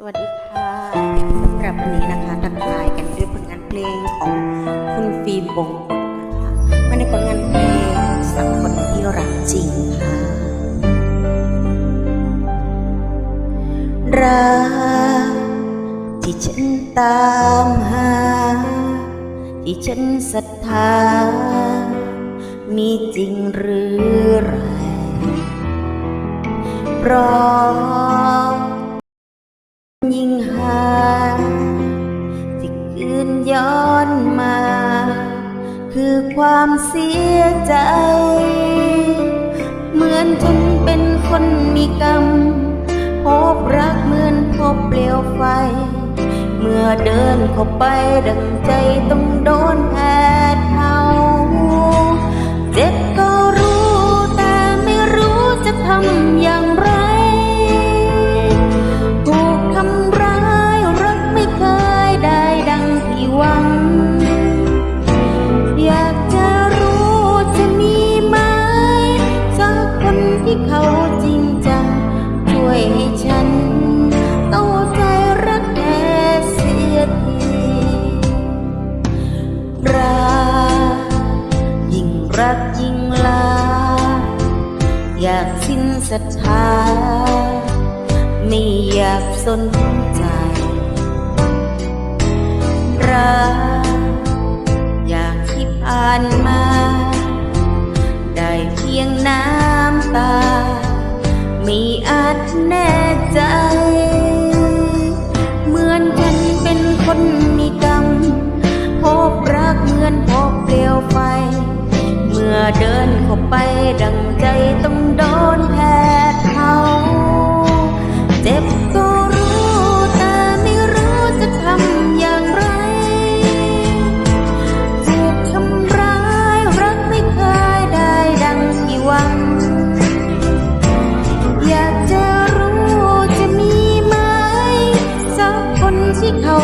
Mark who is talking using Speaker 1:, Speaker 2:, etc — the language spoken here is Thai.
Speaker 1: สวัสดีค่ะสำหรับวันนี้นะคะทักทายกันด้วยผลงานเพลงของคุณฟิล์มบงกฎนะคะมาในผลงานเพลงสักคนที่รักจริงค่ะ รักที่ฉันตามหา ที่ฉันศรัทธา มีจริงหรือไรเพราะ ย้อนมา คือความเสียใจ เหมือนฉันเป็นคนมีกรรม พบรักเหมือนพบเปลวไฟ เมื่อเดินเข้าไปดังใจต้องโดนแผดเผา รักยิ่งลา อยากสิ้นศรัทธา ไม่อยากสนใจ รักอยากที่ผ่าน เดินเข้าไปดังใจต้องโดนแผลเขาเจ็บก็รู้แต่ไม่รู้จะทำอย่างไรถูกทำร้ายรักไม่เคยได้ดังที่หวัง อยากจะรู้จะมีไหมสักคนที่เขา